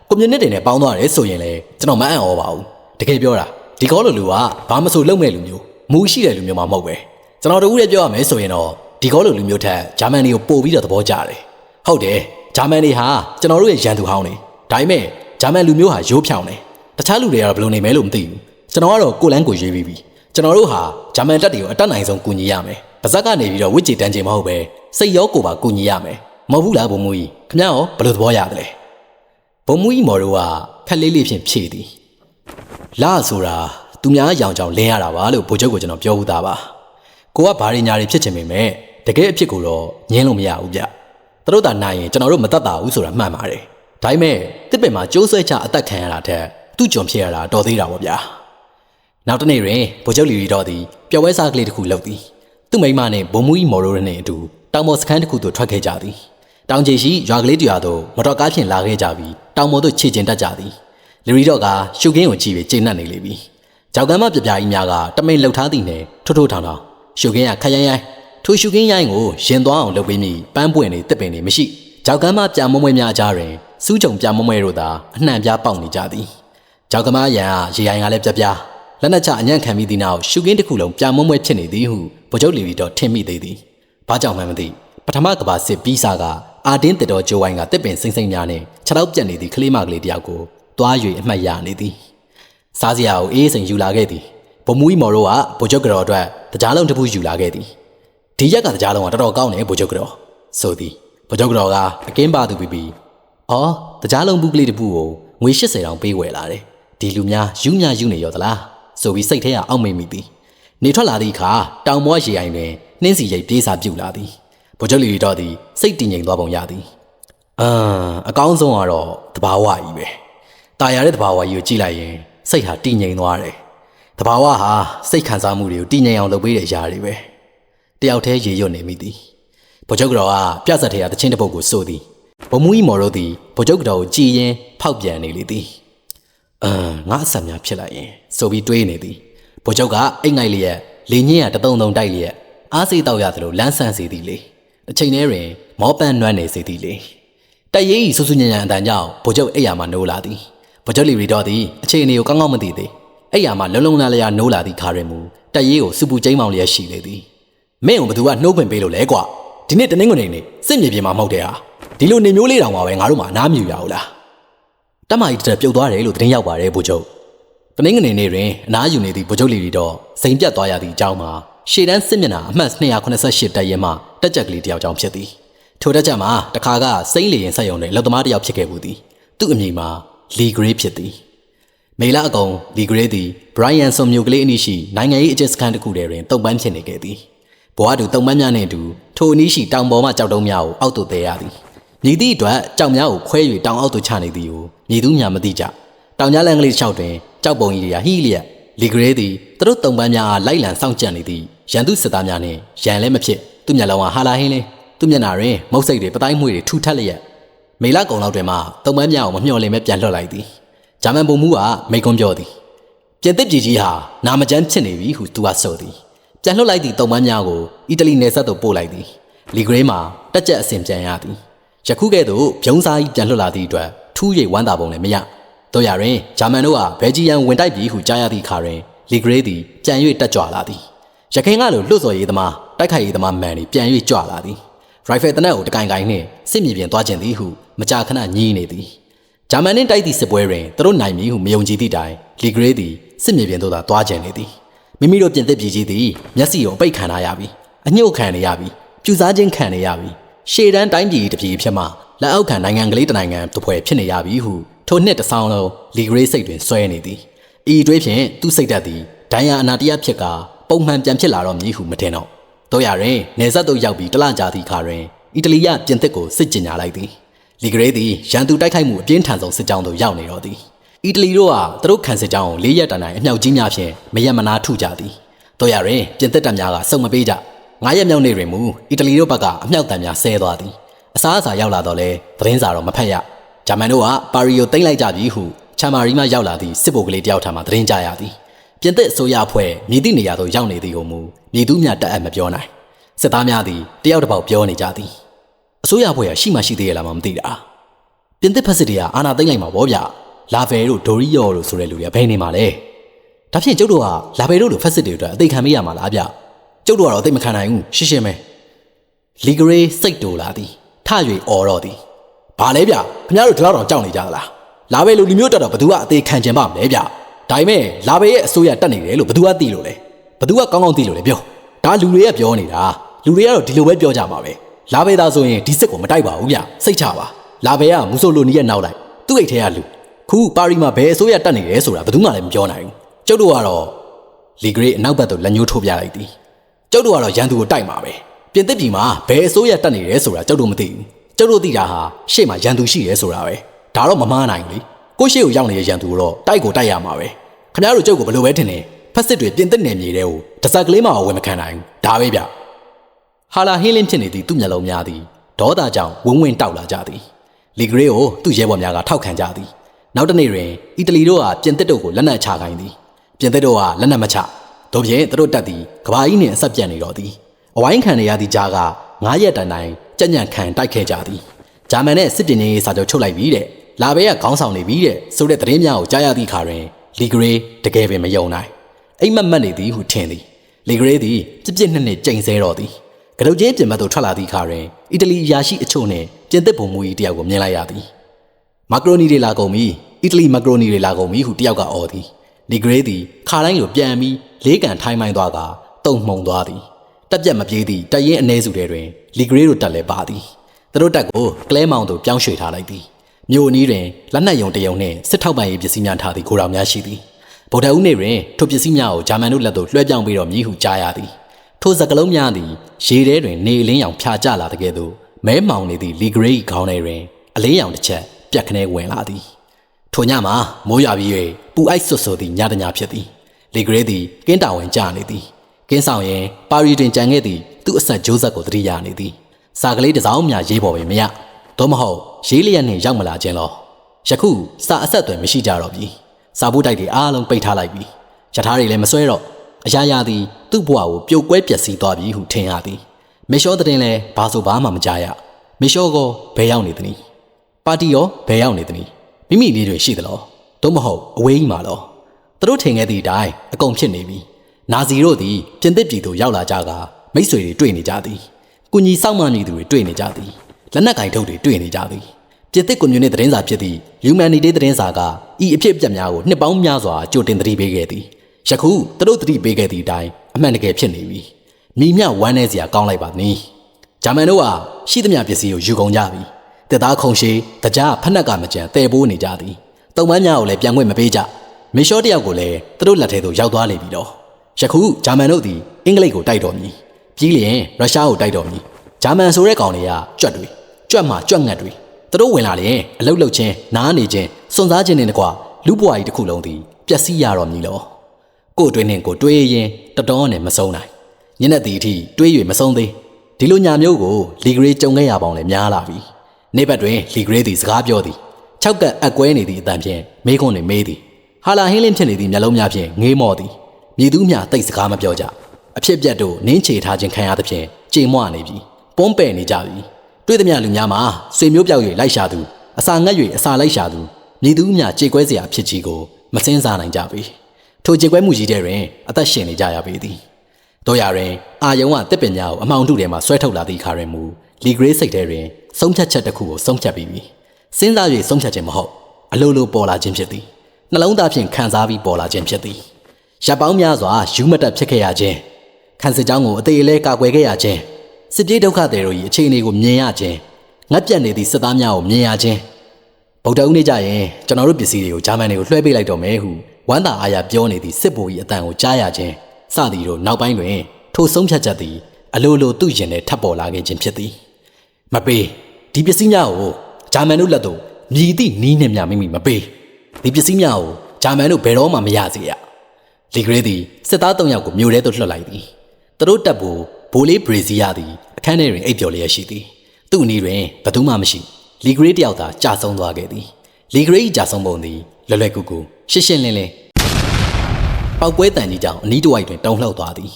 ကွန်မြူနတီတွေနဲ့ပေါင်းသွားတယ်ဆိုရင်လည်းကျွန်တော်မအံ့ဩပါဘူးတကယ်ပြောတာဒီကောလိုလူကဘာမဆိုလုပ်မဲ့လူမျိုးမူရှိတဲ့လူမျိုးမှမဟုတ်ပဲကျွန်တော်တို့လည်းပြောရမယ်ဆိုရင်တော့ဒီကောလိုလူမျိုးထက်ဂျာမန်တွေကိုပို့ပြီးတော့သဘောကျတယ်ဟုတ်တယ်ဂျာမန်တွေဟာကျွန်တော်တို့ရဲ့ရန်သူဟောင်းတွေဒါပေမဲ့ဂျာမန်လူမျိုးဟာရိုးဖြောင်တယ်တခြားလူတွေကတော့ဘယ်လိုနေမဲလို့မသိဘူး ကျွန်တော်ကတော့ကိုလန်းကိုရွေးပြီးပြီကျွန်တော်တို့ဟာဂျာမန်တပ်တွေကိုအတက်နိုင်ဆုံးကူညီရမယ်ပါဇက်ကနေပြီးတော့ဝစ်ကြည်တန်းခြင်းမဟုတ်ပဲစိတ်ရောကိုယ်ပါကူညီရမယ်မဟုတ်ဘူးလားဘုံမူကြီးခင်ဗျားရောဘယ်လိုသဘောရတယ်လဲဘုံမူကြီးမော်တို့ကဖက်လေးလေးဖြင့်ဖြည့်သည်လာဆိုတာသူများရောင်ကြောင်လင်းရတာပါလို့ဗိုလ်ချုပ်ကကျွန်တော်ပြောဦးသားပါကိုကဘာတွေညာတွေဖြစ်ချင်ပေမဲ့တကယ်အဖြစ်ကိုတော့ငင်းလို့မရဘူးဗျသူတို့သာနိုင်ရင်ကျွန်တော်တို့မတတ်တာဘူးဆိုတာမှန်ပါတယ်ဒါပေမဲ့တစ်ပင်မှာကျိုးဆွဲချအသက်ခံရတာထက်သူ့ကြုံဖြစ်ရတာတော်သေးတာပေါ့ဗျာ နောက်တစ်နေ့တွင်ဗိုလ်ချုပ်လီရီတော်သည်ပျော်ပွဲစားကလေးတစ်ခုလုပ်သည်သူ့မိန်းမနှင့်ဘုံမူကြီးမော်ရိုနှင့်အတူတောင်ပေါ်စခန်းတစ်ခုသို့ထွက်ခဲ့ကြသည်တောင်ကြီးရှိရွာကလေးတရွာသို့မတော်ကားဖြင့်လာခဲ့ကြပြီးတောင်ပေါ်သို့ခြေကျင်တက်ကြသည်လီရီတော်ကရှုခင်းကိုကြည့်ပြီးကျေနပ်နေလေပြီကြောက်ကမ်းမပြပြကြီးများကတမိန်လှုပ်ထားသည်နှင့်ထိုးထိုးထောင်ထောင်ရှုခင်းကခရိုင်ရိုင်းထိုရှုခင်းရိုင်းကိုရင်သွားအောင်လုပ်ပေးမိပန်းပွင့်နေတစ်ပင်နေမရှိကြောက်ကမ်းမပြမွဲ့မွဲ့များအကြားတွင်စူးကြုံပြမွဲ့မွဲ့တို့သာအနှံ့ပြားပေါက်နေကြသည်ကြောက်ကမရန်ကရေရိုင်ကလည်းပြပြ လက်နက်ချအညံ့ခံပြီးသည့်နောက်ရှုခင်းတစ်ခုလုံးပြမွဲ့မွဲ့ဖြစ်နေသည်ဟုဗိုလ်ချုပ်လီဗီတော်ထင်မိသေးသည်ဘာကြောင့်မှမသိပထမကဘာစစ်ပြီးစားကအာတင်းတက်တော်ကျိုးဝိုင်းကတစ်ပင်စိမ့်စိမ့်များနဲ့ခြေထောက်ပြက်နေသည့်ကလေးမကလေးတယောက်ကိုတွား၍အမှတ်ရနေသည်စားစရာကိုအေးစိန်ယူလာခဲ့သည်ဗမူကြီးမော်ရိုကဗိုလ်ချုပ်ကတော်အတွက်တကြားလုံးတစ်ခုယူလာခဲ့သည်ဒီရက်ကတကြားလုံးကတော်တော်ကောင်းတယ်ဗိုလ်ချုပ်ကတော်ဆိုသည်ဗိုလ်ချုပ်ကတော်ကအကင်းပါသူပြီးပြီးအော်တကြားလုံးဘူးကလေးတစ်ခုကိုငွေ80တောင်ပေးဝယ်လာတယ်ဒီလူများယူမြယူနေရောသလား ဆိုပြီးစိတ်ထဲကအောက်မေ့မိသည်နေထွက်လာသည့်အခါတောင်ပေါ်ရေအိုင်တွင်နှင်းစီရိပ်ပြေးစာပြုတ်လာသည်ဗိုလ်ချုပ်လီတော်သည်စိတ်တည်ငြိမ်သွားပုံရသည်အာအကောင်းဆုံးကတော့တဘာဝကြီးပဲတာယာတဲ့တဘာဝကြီးကိုကြည့်လိုက်ရင်စိတ်ဟာတည်ငြိမ်သွားတယ်တဘာဝဟာစိတ်ခံစားမှုတွေကိုတည်ငြိမ်အောင်လုပ်ပေးတဲ့အရာတွေပဲတယောက်တည်းရေရွတ်နေမိသည်ဗိုလ်ချုပ်တော်ကပြဿနာတချင်းတစ်ပုတ်ကိုစိုးသည်ဗမူကြီးမော်တို့သည်ဗိုလ်ချုပ်တော်ကိုကြည်ရင်ဖောက်ပြန်နေလေသည် အမ်ငါအဆက်များဖြစ်လိုက်ရင်ဆိုပြီးတွေးနေသည်ဗိုလ်ချုပ်ကအိတ်ငိုက်လျက်လေညင်းရတတုံတုံတိုက်လျက်အားစိတ်တောက်ရသလိုလန်းဆန်းစေသည်လေတစ်ချိန်တည်းတွင် မောပန်းနွမ်းနေစေသည်လေတိုက်ရေးဆူဆူညံ့ညံ့အတန်ကြောင့်ဗိုလ်ချုပ်အိယာမှနိုးလာသည်ဗိုလ်ချုပ်လီရီတော်သည်အခြေအနေကိုကောင်းကောင်းမသိသေးအိယာမှလုံလုံလည်လည်နိုးလာသည့်ခါရဲမူတိုက်ရေးကိုစူပူကျိမ်းမောင်လျက်ရှိလေသည်မင်းကိုဘသူကနှုတ်ပင်ပေးလို့လဲကွာဒီနေ့တနင်္ဂနွေနေ့စစ်မြေပြင်မှာမဟုတ်တဲ့ဟာဒီလိုနေမျိုးလေးတောင်မှပဲငါတို့မှအနားမြူရအောင်လား တမကြီးတက်ပြုတ်သွားတယ်လို့သတင်းရောက်ပါတယ်ဗိုလ်ချုပ်တနင်္ဂနွေနေ့တွင်အနားယူနေသည့်ဗိုလ်ချုပ်လီရီတော်စိန်ပြတ်သွားရသည့်အကြောင်းမှာရှေ့တန်းစစ်မျက်နှာအမှတ်288တက်ရဲမှတက်ကြက်ကလေးတယောက်ကြောင့်ဖြစ်သည်ထိုတက်ချက်မှာတခါကစိမ့်လီရင်ဆက်ယုံတဲ့လောက်သမားတယောက်ဖြစ်ခဲ့မှုသည်သူ့အမည်မှာလီဂရေးဖြစ်သည်မေလအကုံလီဂရေးသည်ဘရိုင်ယန်ဆွန်မျိုးကလေးအနည်းရှိနိုင်ငံရေးအကျဉ်းစခန်းတစ်ခုထဲတွင်တုံပန်းဖြစ်နေခဲ့သည်ဘဝတူတုံပန်းများနှင့်အတူထိုအနည်းရှိတောင်ပေါ်မှကြောက်တုံးများကိုအောက်သို့တဲရသည် မြည်သည့်အတွက်ကြောက်များကိုခွဲ၍တောင်အောက်သို့ချနေသည်ကိုမြည်သူများမသိကြတောင်ကြားလမ်းကလေးတစ်လျှောက်တွင်ကြောက်ပုံကြီးတွေကဟိလျက်လီဂရေးသည်သူတို့တုံပန်းများအားလိုက်လံစောင့်ကြံနေသည့်ရန်သူစစ်သားများနှင့်ရန်လည်းမဖြစ်သူ့မျက်လုံးကဟာလာဟင်းလေးသူ့မျက်နှာတွင်မုတ်စိတ်တွေပတိုင်းမွေတွေထူထပ်လျက်မေလကုံလောက်တွင်မှတုံပန်းများကိုမမျှော်လင့်ပဲပြန်လွှတ်လိုက်သည်ဂျာမန်ပုံမှုကမိကွန်းပြောသည်ပြင်သစ်ပြည်ကြီးဟာနာမကျန်းဖြစ်နေပြီဟုသူကဆိုသည်ပြန်လွှတ်လိုက်သည့်တုံပန်းများကိုအီတလီနယ်စပ်သို့ပို့လိုက်သည်လီဂရေးမှာတက်ကြက်အစဉ်ပြန်ရသည် ယခုကဲ့သို့ဗျုံစားကြီးပြန်လွှတ်လာသည့်အတွက်ထူး၍ဝမ်းသာပုံလည်းမရတို့ရရင်ဂျာမန်တို့ကဘယ်ဂျီယန်ဝင်တိုက်ပြီဟုကြားရသည့်ခါတွင်လီဂရေးသည်ပြန်၍တက်ကြွလာသည်ရခိုင်ကလိုလွတ်စော်ရေးသမားတိုက်ခိုက်ရေးသမားမှန်တွေပြန်၍ကြွလာသည်ရိုင်ဖယ်တနက်ကိုတကိုင်ကိုင်နှင့်စစ်မြေပြင်သွားကျင်သည်ဟုမကြာခဏညည်းနေသည်ဂျာမန်နှင့်တိုက်သည့်စစ်ပွဲတွင်သူတို့နိုင်မည်ဟုမယုံကြည်သည့်တိုင်လီဂရေးသည်စစ်မြေပြင်သို့သာသွားကျင်နေသည်မိမိတို့ပြင်သစ်ပြည်ကြီးသည်မျက်စိကိုအပိတ်ခံထားရပြီအညှို့ခံနေရပြီပြူစားခြင်းခံနေရပြီ ရှေ့တန်းတိုင်းပြည်တစ်ပြည်ဖြစ်မှလက်အောက်ခံနိုင်ငံကလေးတစ်နိုင်ငံတစ်ဖွဲ့ဖြစ်နေရပြီဟုထိုနှစ်တဆောင်းလုံးလီဂရေးစိတ်တွင်ဆွဲနေသည်ဤတွေးဖြင့်သူ့စိတ်ဓာတ်သည်ဒိုင်ယာအနာတရဖြစ်ကာပုံမှန်ပြန်ဖြစ်လာတော့မည်ဟုမထင်တော့တို့ရရင်နေဆက်တို့ရောက်ပြီးတလကြာသည့်ခါတွင်အီတလီရပြင်သစ်ကိုစစ်ကျင်ညာလိုက်သည်လီဂရေးသည်ရန်သူတိုက်ခိုက်မှုအပြင်းထန်ဆုံးစစ်ကြောင်းသို့ရောက်နေတော့သည်အီတလီတို့ကသူတို့ခံစစ်ကြောင်းကိုလေးရက်တန်တိုင်အမြောက်ကြီးများဖြင့်မရက်မနာထုကြသည်တို့ရရင်ပြင်သစ်တပ်များကစုံမပေးကြ ငါးရက်မြောက်နေ့တွင်မူအီတလီတို့ဘက်ကအမြောက်တံများဆဲသွားသည်အစားအစာရောက်လာတော့လဲသတင်းစာတော့မဖတ်ရဂျာမန်တို့ကပါရီကိုတိမ့်လိုက်ကြပြီဟုချာမာရီမှရောက်လာသည့်စစ်ဗိုလ်ကလေးတယောက်ထံမှသတင်းကြရသည်ပြင်သစ်အစိုးရအဖွဲ့မြည်သည့်နေရာသို့ရောက်နေသည်ကိုမူမြည်သူများတက်အပ်မပြောနိုင်စစ်သားများသည်တယောက်တစ်ပေါက်ပြောနေကြသည်အစိုးရအဖွဲ့ကရှိမှရှိသေးရလားမမသိတာပြင်သစ်ဖက်စစ်တွေကအာဏာသိမ်းလိုက်မှာဗောဗျလာဗယ်တို့ဒိုရီယောတို့ဆိုတဲ့လူတွေကဘယ်နေမှာလဲဒါဖြင့်ကျုပ်တို့ကလာဗယ်တို့လိုဖက်စစ်တွေအတွက်အသိခံမေးရမှာလားဗျ ကျုပ်တို့ကတော့အသိမခံနိုင်ဘူးရှင်းရှင်းပဲလီဂရေးစိတ်တူလာသည်ထ၍အော်တော့သည်ဘာလဲဗျခင်ဗျားတို့ဒီလောက်တော့ကြောက်နေကြလားလာဗယ်လူလူမျိုးတက်တော့ဘသူကအသေးခံကျင်ပါမလဲဗျဒါပေမဲ့လာဗယ်ရဲ့အစိုးရတက်နေတယ်လို့ဘသူကသိလို့လဲဘသူကကောင်းကောင်းသိလို့လဲပြောဒါလူတွေကပြောနေတာလူတွေကတော့ဒီလိုပဲပြောကြမှာပဲလာဗယ်သားဆိုရင်ဒီစစ်ကိုမတိုက်ပါဘူးဗျစိတ်ချပါလာဗယ်ကမူဆိုလိုနီရဲ့နောက်လိုက်သူ့အိတ်ထဲကလူခုပါရီမှာဘယ်အစိုးရတက်နေလဲဆိုတာဘယ်သူမှလည်းမပြောနိုင်ဘူးကျုပ်တို့ကတော့လီဂရေးအနောက်ဘက်သို့လက်ညှိုးထိုးပြလိုက်သည် ကျုပ်တို့ကတော့ရန်သူကိုတိုက်မှာပဲပြင်သစ်ပြည်မှာဘယ်အစိုးရတက်နေလဲဆိုတာကျုပ်တို့မသိဘူးကျုပ်တို့သိတာဟာရှေ့မှာရန်သူရှိရဲဆိုတာပဲဒါတော့မမှားနိုင်ဘူးလေကိုရှေ့ကိုရောက်နေတဲ့ရန်သူကိုတော့တိုက်ကိုတိုက်ရမှာပဲခင်ဗျားတို့ကျုပ်ကိုဘယ်လိုပဲထင်နေဖက်စစ်တွေပြင်သစ်နယ်မြေတွေကိုတစက်ကလေးမှဝင်မခံနိုင်ဘူးဒါပဲဗျဟာလာဟင်းလင်းဖြစ်နေသည့်သူ့မျက်လုံးများသည်ဒေါသကြောင့်ဝင်းဝင်းတောက်လာကြသည်လီဂရေးကိုသူ့ရဲဘော်များကထောက်ခံကြသည်နောက်တနေ့တွင်အီတလီတို့ကပြင်သစ်တို့ကိုလက်နက်ချခိုင်းသည်ပြင်သစ်တို့ကလက်နက်မချ တို့ဖြင့်သူတို့တက်သည်ကဘာကြီးနှင့်အဆက်ပြတ်နေတော့သည်အဝိုင်းခံရသည့်ကြားက9ရက်တိုင်တိုင်ကြက်ညံခံတိုက်ခဲ့ကြသည်ဂျာမန်နဲ့စစ်တင်ရေးစာချုပ်ချုပ်လိုက်ပြီတဲ့လာဘဲကခေါင်းဆောင်နေပြီတဲ့ဆိုတဲ့သတင်းများကိုကြားရသည့်ခါတွင်လီဂရေးတကယ်ပင်မယုံနိုင်အိမ်မက်မက်နေသည်ဟုထင်သည်လီဂရေးသည်ပြစ်ပြစ်နှစ်နှစ်ကြိမ်ဆဲတော်သည်ကတုတ်ချင်းပြင်မသို့ထွက်လာသည့်ခါတွင်အီတလီယာရှိအချို့နှင့်ပြင်သစ်ဘုံမူကြီးတယောက်ကိုမြင်လိုက်ရသည်မာကရိုနီတွေလာကုန်ပြီအီတလီမာကရိုနီတွေလာကုန်ပြီဟုတယောက်ကအော်သည် လီဂရေးသည်ခါတိုင်းလိုပြန်ပြီးလေးကန်ထိုင်းမိုင်းသွားကတုံမှုံသွားသည်တက်ပြက်မပြေးသည့်တရင်အ ਨੇ စုထဲတွင်လီဂရေးတို့တက်လဲပါသည်သူတို့တက်ကိုကလဲမောင်သို့ပြောင်းရွှေ့ထားလိုက်သည်မြို့အနီးတွင်လက်နက်ယုံတယုံနှင့်စစ်ထောက်ပံ့ရေးပစ္စည်းများထားသည့်ကိုတော်များရှိသည်ဗုဒ္ဓဦးနေ့တွင်ထိုပစ္စည်းများကိုဂျာမန်တို့လက်သို့လွှဲပြောင်းပြီးတော့မြည်ဟုကြားရသည်ထိုစကလုံးများသည်ရေထဲတွင်နေလင်းရောင်ဖြာကျလာတဲ့ကဲ့သို့မဲမောင်နေသည့်လီဂရေးခေါင်းထဲတွင်အလေးရောင်တစ်ချက်ပြက်ခနဲဝင်လာသည် ထိုညမှာမိုးရွာပြီး၍ပူအိုက်ဆွတ်ဆိုသည့်ညတညဖြစ်သည်လေဂရေးသည်ကင်းတာဝန်ကြနေသည်ကင်းဆောင်ရင်ပါရီတွင်ကြံခဲ့သည့်သူ့အဆက်ဂျိုးဆက်ကိုသတိရနေသည်စာကလေးတစ်စောင်းများရေးပေါ်ပင်မရသို့မဟုတ်ရေးလျက်နှင့်ရောက်မလာခြင်းလောယခုစာအဆက်အသွယ်မရှိကြတော့ပြီစာဖို့တိုက်တွေအားလုံးပိတ်ထားလိုက်ပြီရထားတွေလည်းမဆွဲတော့အရာရာသည်သူ့ဘဝကိုပြုတ်ကွဲပျက်စီးသွားပြီဟုထင်ရသည်မေရှောတဲ့တင်လည်းဘာဆိုဘာမှမကြားရမေရှောကဘယ်ရောက်နေသနည်းပါတီရောဘယ်ရောက်နေသနည်း မိမိလေးတွေရှိသလားသို့မဟုတ်အဝေးကြီးမှာလောသူတို့ထင်ခဲ့သည့်အတိုင်းအကုန်ဖြစ်နေပြီနာဇီတို့သည်ပြင်သစ်ပြည်သို့ရောက်လာကြကမိတ်ဆွေတွေတွေ့နေကြသည်ကုညီစောင့်မနေသူတွေတွေ့နေကြသည်လက်နက်ကင်ထုတ်တွေတွေ့နေကြသည်ပြင်သစ်ကွန်မြူနစ်သတင်းစာဖြစ်သည့် Humanity သတင်းစာကဤအဖြစ်အပျက်များကိုနှစ်ပေါင်းများစွာကြိုတင်သတိပေးခဲ့သည်ယခုသူတို့သတိပေးခဲ့သည့်အတိုင်းအမှန်တကယ်ဖြစ်နေပြီမိမြဝမ်းနေစရာကောင်းလိုက်ပါနီးဂျာမန်တို့ကရှိသမျှပစ္စည်းကိုယူကုန်ကြပြီ တက်သားခုံရှိတကြားဖက်နှက်ကမကြံတဲပိုးနေကြသည်တုံပန်းများကိုလည်းပြန်ခွင့်မပေးကြမေရှောတယောက်ကိုလည်းသူတို့လက်ထဲသို့ရောက်သွားလိမ့်ပြီတော့ယခုဂျာမန်တို့သည်အင်္ဂလိပ်ကိုတိုက်တော်မည်ပြီးလျင်ရုရှားကိုတိုက်တော်မည်ဂျာမန်ဆိုတဲ့ကောင်တွေကကြွက်တွေကြွက်မှကြွက်ငတ်တွေသူတို့ဝင်လာရင်အလုတ်လုတ်ချင်းနားနေချင်းစွန့်စားခြင်းနဲ့တကွာလူပွားကြီးတစ်ခုလုံးသည်ပျက်စီးရတော်မည်လောကို့အတွင်းနဲ့ကို့တွေးရင်တတော်နဲ့မဆုံးနိုင်ညနေတီအထိတွေး၍မဆုံးသေးဒီလိုညာမျိုးကိုလီဂရေးကြုံခဲ့ရပေါင်းလည်းများလာပြီ နေဘက်တွင်လီဂရေးသည်စကားပြောသည်၆ကပ်အကွဲနေသည့်အတန်ဖြင့်မေးခွန်းတွင်မေးသည်ဟာလာဟင်းလင်းဖြစ်နေသည့်မျက်လုံးများဖြင့်ငေးမော့သည်မြည်သူများတိတ်စကားမပြောကြအဖြစ်ပြက်တို့နင်းချေထားခြင်းခံရသဖြင့်ကြေမွနေပြီပုံးပဲ့နေကြပြီတွေ့သည်များလူများမှာဆွေမျိုးပြောက်၍လိုက်ရှာသူအစာငတ်၍အစာလိုက်ရှာသူမြည်သူများကြေကွဲเสียဖြစ်ကြီးကိုမစင်းစားနိုင်ကြပြီထိုကြေကွဲမှုကြီးတဲ့တွင်အသက်ရှင်နေကြရပေသည်တို့ရရင်အာယုံကတစ်ပင်များကိုအမှောင်ထုထဲမှာဆွဲထုတ်လာသည့်ခါတွင်မူလီဂရေးစိတ်ထဲတွင် ဆုံးဖြတ်ချက်တစ်ခုကိုဆုံးဖြတ်ပြီးပြီစဉ်းစား၍ဆုံးဖြတ်ခြင်းမဟုတ်အလိုလိုပေါ်လာခြင်းဖြစ်သည်နှလုံးသားဖြင့်ခံစားပြီးပေါ်လာခြင်းဖြစ်သည်ရပ်ပေါင်းများစွာယူမတက်ဖြစ်ခဲ့ရခြင်းခံစစ်ကြောင်းကိုအသေးအလဲကာကွယ်ခဲ့ရခြင်းစစ်ပြေးဒုက္ခတွေတို့၏အခြေအနေကိုမြင်ရခြင်းငတ်ပြတ်နေသည့်စစ်သားများကိုမြင်ရခြင်းဗုဒ္ဓဦးနေကြရင်ကျွန်တော်တို့ပစ္စည်းတွေကိုဂျာမန်တွေကိုလွှဲပေးလိုက်တော့မယ်ဟုဝမ်းသာအားရပြောနေသည့်စစ်ဗိုလ်၏အတန်ကိုကြားရခြင်းစသည်တို့နောက်ပိုင်းတွင်ထိုဆုံးဖြတ်ချက်သည်အလိုလိုသူ့ရင်ထဲထပ်ပေါ်လာခဲ့ခြင်းဖြစ်သည်မပေး ဒီပစ္စည်းများကိုဂျာမန်တို့လက်သို့မြည်သည့်နီးနှင့်များမိမိမပေးဒီပစ္စည်းများကိုဂျာမန်တို့ဘယ်တော့မှမရစေရလီဂရေးသည်စစ်သား၃ယောက်ကိုမြို့ထဲသို့လွှတ်လိုက်သည်သူတို့တပ်ဖို့ဘိုးလေးဘရေစီယာသည်အခန်းထဲတွင်အိပ်ပျော်လျက်ရှိသည်သူ့အနီးတွင်ဘသူမှမရှိလီဂရေးတယောက်သာကြာဆုံးသွားခဲ့သည်လီဂရေးကြာဆုံးပုံသည်လွယ်လွယ်ကူကူရှင်းရှင်းလင်းလင်းပောက်ကွဲတန်ကြီးကြောင့်အနီးတစ်ဝိုက်တွင်တုံလှုပ်သွားသည်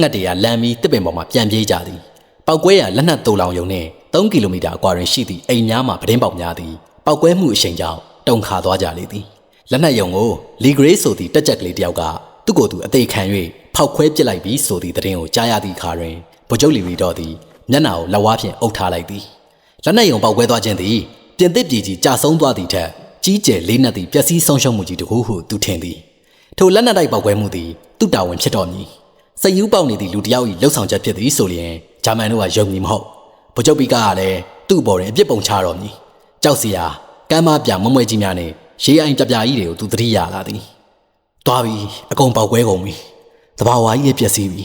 ငှက်တွေကလမ်းပြီးတစ်ပင်ပေါ်မှပြန်ပြေးကြသည်ပောက်ကွဲရလက်နက်တူလောင်ယုံနှင့် 3ကီလိုမီတာအကွာတွင်ရှိသည့်အိမ်များမှပဒင်းပေါက်များသည်ပောက်ကွဲမှုအရှိန်ကြောင့်တုန်ခါသွားကြလေသည်လက်နက်ယုံကိုလီဂရေးဆိုသည့်တက်ကြက်ကလေးတယောက်ကသူ့ကိုယ်သူအသေးခံ၍ဖောက်ခွဲပစ်လိုက်ပြီးဆိုသည့်သတင်းကိုကြားရသည့်အခါတွင်ဗိုလ်ချုပ်လီဗီတော်သည်မျက်နှာကိုလက်ဝါးဖြင့်အုပ်ထားလိုက်သည်လက်နက်ယုံပောက်ကွဲသွားခြင်းသည်ပြင်သစ်ပြည်ကြီးကြာဆုံးသွားသည့်ထက်ကြီးကျယ်လေးနက်သည့်ပျက်စီးဆုံးရှုံးမှုကြီးတစ်ခုဟုသူထင်သည်ထိုလက်နက်တိုက်ပောက်ကွဲမှုသည်သူ့တာဝန်ဖြစ်တော်မူစက်ယူပေါက်နေသည့်လူတစ်ယောက်၏လှုပ်ဆောင်ချက်ဖြစ်သည်ဆိုလျင်ဂျာမန်တို့ကယုံကြည်မဟုတ် ဗိုလ်ချုပ်ပီကကလည်းသူ့ဘော်တွင်အပြစ်ပုံချတော်မူကြောက်စရာကမ်းမပြမမွဲကြီးများနဲ့ရေးအိုင်ပြပြကြီးတွေကိုသူသတိရလာသည်သွားပြီအကုန်ပေါက်ကွဲကုန်ပြီတဘာဝကြီးလည်းပျက်စီးပြီ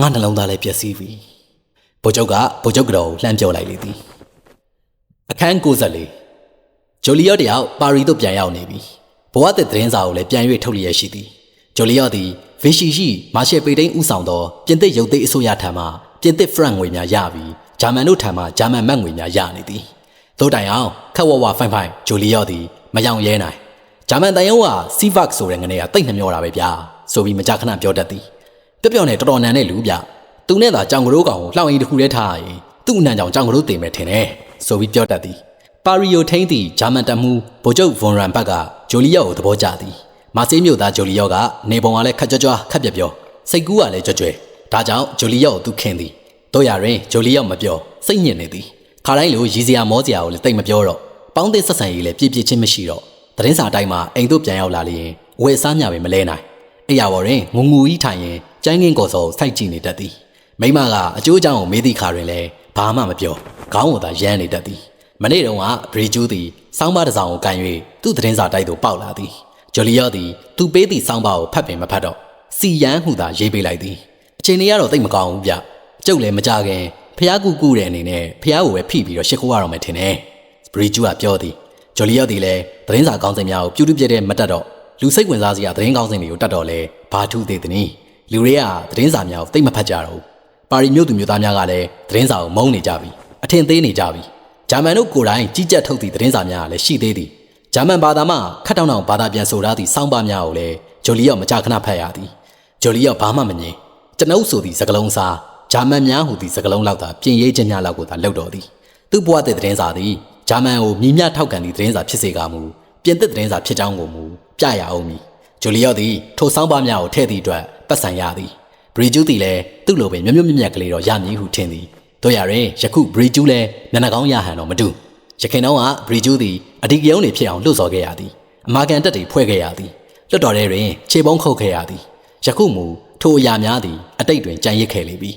ငါနှလုံးသားလည်းပျက်စီးပြီဗိုလ်ချုပ်ကဗိုလ်ချုပ်ကတော့လှမ်းပြောလိုက်လေသည်အခန်း94ဂျိုလီယော့တယောက်ပါရီသို့ပြန်ရောက်နေပြီဘဝသက်သတင်းစာကိုလည်းပြန်၍ထုတ်လျက်ရှိသည်ဂျိုလီယော့သည်ဗီရှီရှိမာရှယ်ပေတိန်ဦးဆောင်သောပြင်သစ်ရုပ်သိမ်းအစိုးရထံမှပြင်သစ်ဖရန့်ငွေများရပြီး ဂျာမန်တို့ထံမှဂျာမန်မတ်ငွေများရနေသည်သို့တိုင်အောင်ခက်ဝဝဖိုင်ဖိုင်ဂျိုလီယော့သည်မယောင်ရဲနိုင်ဂျာမန်တန်ယုံကစီဗတ်ဆိုတဲ့ငနေကတိတ်နှမျောတာပဲဗျာဆိုပြီးမကြခဏပြောတတ်သည်ပြပြော့နဲ့တော်တော်နန်တဲ့လူဗျသူနဲ့သာကြောင်ကလေးကောင်ကိုလှောင်ရင်တစ်ခုတည်းထားရင်သူ့အနံကြောင်ကြောင်ကလေးတင်မယ်ထင်တယ်ဆိုပြီးပြောတတ်သည်ပါရီယိုထိန်းသည့်ဂျာမန်တပ်မှူးဗိုလ်ချုပ်ဗွန်ရန်ဘတ်ကဂျိုလီယော့ကိုသဘောကျသည်မာဆေးမြို့သားဂျိုလီယော့ကနေပုံကလည်းခက်ကြွကြွခက်ပြပြောစိတ်ကူးကလည်းကြွကြွဒါကြောင့်ဂျိုလီယော့ကိုသူခင်သည် တို့ရရင်ဂျိုလီယော့မပြောစိတ်ညစ်နေသည်ခါတိုင်းလိုရီစရာမောစရာကိုလည်းတိတ်မပြောတော့ပေါင်းတဲ့ဆက်ဆံရေးလည်းပြည့်ပြည့်ချင်းမရှိတော့သတင်းစာတိုင်းမှာအိမ်တို့ပြန်ရောက်လာလျင်အဝယ်စားမြပဲမလဲနိုင်အဲ့ရပေါ်တွင်ငုံငူကြီးထိုင်ရင်ကျန်းကင်းကော်စောစိုက်ကြည့်နေတတ်သည်မိမကအကျိုးအကြောင်းကိုမေးသည့်ခါတွင်လည်းဘာမှမပြောခေါင်းကိုသာရမ်းနေတတ်သည်မနေ့တုန်းကဘရီကျူးသည်စောင်းပါတစ်စောင်ကိုကန်၍သူ့သတင်းစာတိုက်သို့ပေါက်လာသည်ဂျိုလီယော့သည်သူပေးသည့်စောင်းပါကိုဖတ်ပင်မဖတ်တော့စီယန်းဟုသာရေးပေးလိုက်သည်အချိန်လေးကတော့တိတ်မကောင်းဘူးဗျ ကျုပ်လည်းမကြခင်ဖះကူကူတဲ့အနေနဲ့ဖះကိုပဲဖိပြီးတော့ရှစ်ခိုးရတော့မယ်ထင်တယ်ဘရီကျူးကပြောသည်ဂျိုလီယော့သည်လည်းသတင်းစာကောင်းစင်များကိုပြူတူပြတဲ့မတက်တော့လူစိတ်ဝင်စားစရာသတင်းကောင်းစင်တွေကိုတတ်တော့လဲဘာထူးသေးသနည်းလူတွေကသတင်းစာများကိုတိတ်မဖတ်ကြတော့ဘူးပါရီမြို့သူမြို့သားများကလည်းသတင်းစာကိုမုန်းနေကြပြီအထင်သေးနေကြပြီဂျာမန်တို့ကိုယ်တိုင်ကြီးကြပ်ထုတ်သည့်သတင်းစာများကလည်းရှိသေးသည်ဂျာမန်ဘာသာမှခတ်တောင်းတောင်းဘာသာပြန်ဆိုထားသည့်စောင်းပါများကိုလည်းဂျိုလီယော့မကြခဏဖတ်ရသည်ဂျိုလီယော့ဘာမှမငြင်းကျွန်ုပ်ဆိုသည့်စကလုံးစား ဂျာမန်များဟူသည့်စကလုံးလောက်သာပြင်ရေးခြင်းများလောက်ကိုသာလှုပ်တော်သည်သူ့ဘဝတဲ့သတင်းစာသည်ဂျာမန်ကိုမြည်မြထောက်ကန်သည့်သတင်းစာဖြစ်စေကမူပြင်သစ်သတင်းစာဖြစ်ကြောင်းကိုမူပြရအောင်မည်ဂျိုလီယော့သည်ထိုစောင်းပါများကိုထည့်သည့်အတွက်ပတ်စံရသည်ဘရီဂျူးသည်လည်းသူ့လိုပဲမြတ်မြတ်မြတ်မြတ်ကလေးတော့ရမည်ဟုထင်သည်တို့ရရင်ယခုဘရီဂျူးလည်းမျက်နှာကောင်းရဟန်တော့မတူရခင်တော့ကဘရီဂျူးသည်အဒီကယုံနေဖြစ်အောင်လှုပ်ဆော်ခဲ့ရသည်အမာကန်တက်တွေဖွဲ့ခဲ့ရသည်လွတ်တော်ထဲတွင် ခြေပုံးခုတ်ခဲ့ရသည်ယခုမူထိုအရာများသည်အတိတ်တွင်ကြံရစ်ခဲ့လေပြီ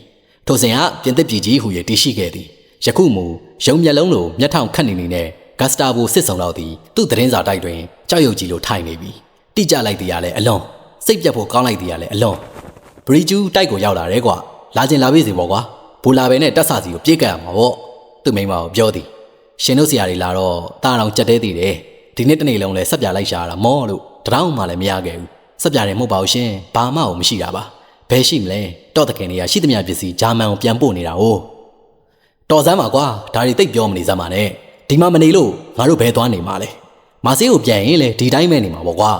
ထိုစဉ်ကပြင်သစ်ပြည်ကြီးဟူ၍တည်ရှိခဲ့သည်ယခုမူရုံမျက်လုံးလိုမျက်ထောင်ခတ်နေနေနဲ့ဂတ်စတာဗိုစစ်ဆောင်တော်သည်သူ့သတင်းစာတိုက်တွင်ကြောက်ရွံ့ကြီးလိုထိုင်နေပြီတိကျလိုက်သည်ကလည်းအလွန်စိတ်ပြတ်ဖို့ကောင်းလိုက်သည်ကလည်းအလွန်ဘရီဂျူးတိုက်ကိုရောက်လာတယ်ကွာလာကျင်လာပြီစီပေါ့ကွာဘူလာဘဲနဲ့တက်ဆာစီကိုပြေးကပ်ရမှာပေါ့သူ့မိန်းမကိုပြောသည်ရှင်တို့ဆရာတွေလာတော့တာတော်ကြက်သေးသေးတယ်ဒီနေ့တနေ့လုံးလဲဆက်ပြလိုက်ရှာတာမောလို့တရောင်းမှလည်းမရခဲ့ဘူးဆက်ပြတယ်မဟုတ်ပါဘူးရှင်ဘာမှမရှိတာပါ ဘယ်ရှိမလဲတော့တခင်တွေကရှိသမျှပစ္စည်းဂျာမန်ကိုပြန်ပို့နေတာ哦တော်စမ်းပါကွာဒါတွေတိတ်ပြောမနေစမ်းပါနဲ့ဒီမှာမနေလို့ငါတို့ဘယ်သွားနေမှာလဲမာဆေးကိုပြန်ရင်လေဒီတိုင်းပဲနေမှာပေါ့ကွာ